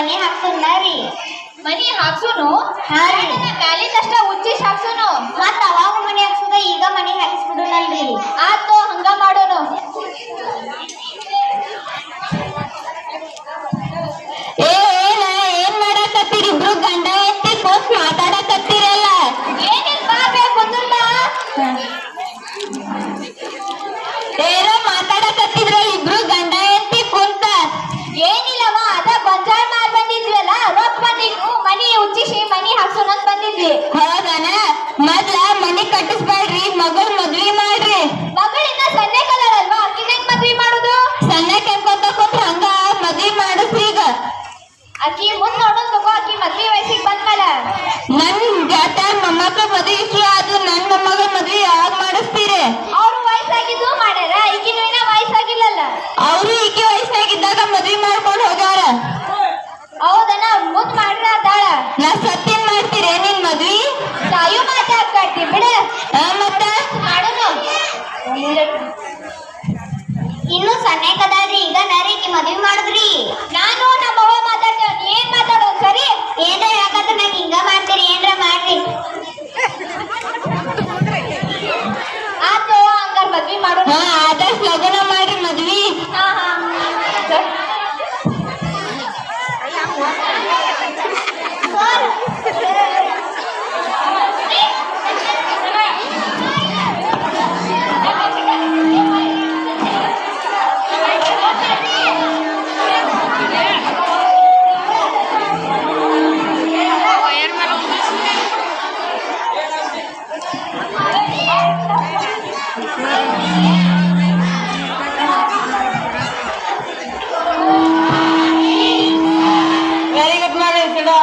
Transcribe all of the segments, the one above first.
ಮನಿ ಹಾಕ್ಸೋಣ ರೀ ಮನಿ ಹಾಕ್ಸೋನು? ಬ್ಯಾಲಿಂದ ಅಷ್ಟ ಉಚ್ಚಿ ಹಾಕ್ಸೋನು ಮತ್ತ ಅವಾಗ ಮನಿ ಹಾಕ್ಸೋದ ಈಗ ಮನಿ ಹಾಕಿಸ್ಬಿಡೋಣಲ್ರಿ ಆತು ಹಂಗ ಮಾಡೋನು. ಉಚ್ಚಿಸಿ ಮನಿ ಹಸುನಂದ್ ಬಂದಿದ್ವಿ. ಇನ್ನು ಸನ್ನೆ ಈಗ ನಾರೀಕಿ ಮದುವೆ ಮಾಡಿದ್ರಿ. ನಾನು ನಮ್ಮ ಮಾತಾಡ್ತೇನೆ ಮಾತಾಡ್ತೇವೆ ಏನ್ ಮಾತಾಡೋದು ಸರಿ? ಏನೇ?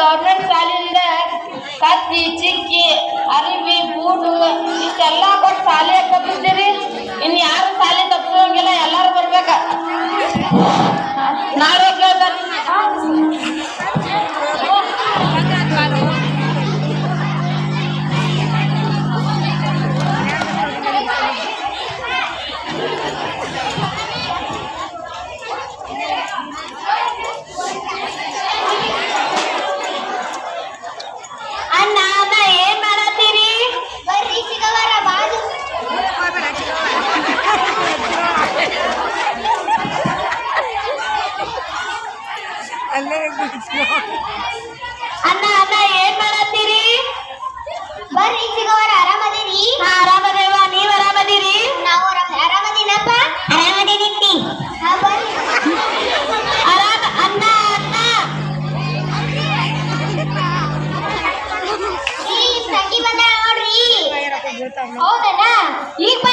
ಗೌರ್ಮೆಂಟ್ ಶಾಲೆಯಿಂದ ಕತ್ತಿ, ಚಿಕ್ಕಿ, ಅರಿವಿ ಬೂಟು ಇಷ್ಟೆಲ್ಲ ಕೊಟ್ಟು ಶಾಲೆ ತಪ್ಪಿಸ್ತೀರಿ ಇನ್ನು ಯಾರು ಶಾಲೆ ತಪ್ಪಿಸೋಂಗಿಲ್ಲ ಎಲ್ಲರೂ ಬರ್ಬೇಕ. ನಾಳೆ ಹೇಳ್ತಾನೆ ಈಗ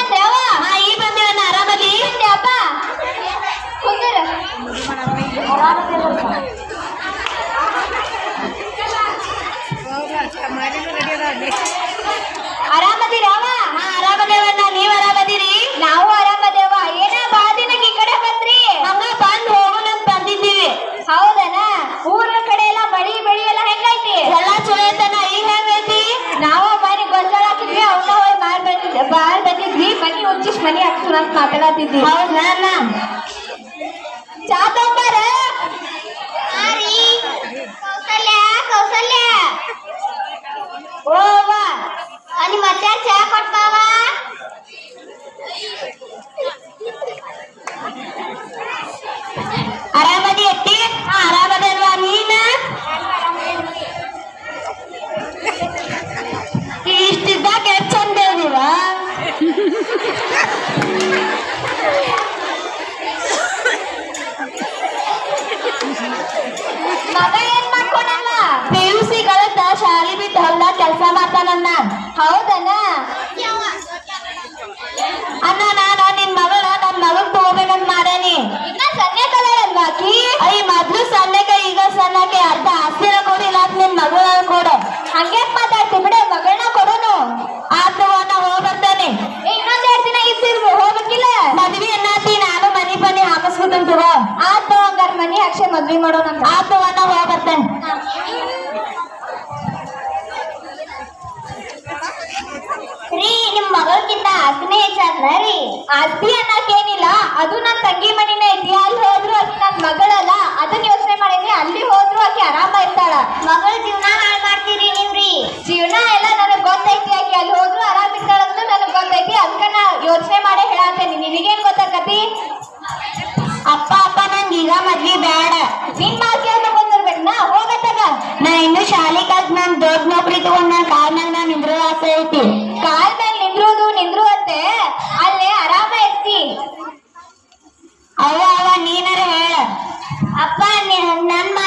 ಮಾತಾನಣ್ಣ ಹೌದಣ್ಣ ಅಣ್ಣ ನಾನು ನಿನ್ ಮಗಳ ನನ್ ಮಗಗ್ ತಗೋಬೇಕಂತ ಮಾಡೇನಿ. ಸಣ್ಣಕಿ ಅಯ್ಯ ಮೊದ್ಲು ಸಣ್ಣಕ ಈಗ ಸಣ್ಣಕ್ಕೆ ಅರ್ಧ ಆಸ್ತಿನ ಕೊಡಿಲ್ಲ ಅದ್ ನಿನ್ ಮಗಳ ಕೊಡು. ಹಂಗೆ ಮಾತಾಡ್ತಿ ಬಿಡ ಮಗಳನ್ನ ಕೊಡೋನು. ಆತು ಅಣ್ಣ ಹೋಗಿ ಬರ್ತಾನೆ. ಇನ್ನೊಂದ್ ದಿನ ಇರ್ತೀರಿ ಹೋಗ್ಬೇಕಿಲ್ಲ? ಮದ್ವಿ ಅನ್ನಾತಿ ನಾನು ಮನಿ ಬನ್ನಿ ಹಾಕಸ್ಕೊತೀನಿ ಆತು ಹಂಗಾರ ಮನಿ ಅಕ್ಷಯ ಮದ್ವಿ ಮಾಡೋಣ ಆತು ಸರಿ ಆಸ್ತಿ ಅನ್ನಕ್ಕೇನಿಲ್ಲ ಅದು ನನ್ ತಂಗಿ ಮನಿನೇ ಇದೆಯಾ ಅಲ್ಲಿ ಹೋದ್ರು ಅಲ್ಲಿ ನನ್ ಮಗಳಲ್ಲ. ಅದನ್ನ ಯೋಚನೆ ಮಾಡಿದ್ರೆ ಅಲ್ಲಿ ಹೋದ್ರು ಅಲ್ಲಿ ಆರಾಮ ಇರ್ತಾಳ. ಮಗಳ 阿爸，你很难吗？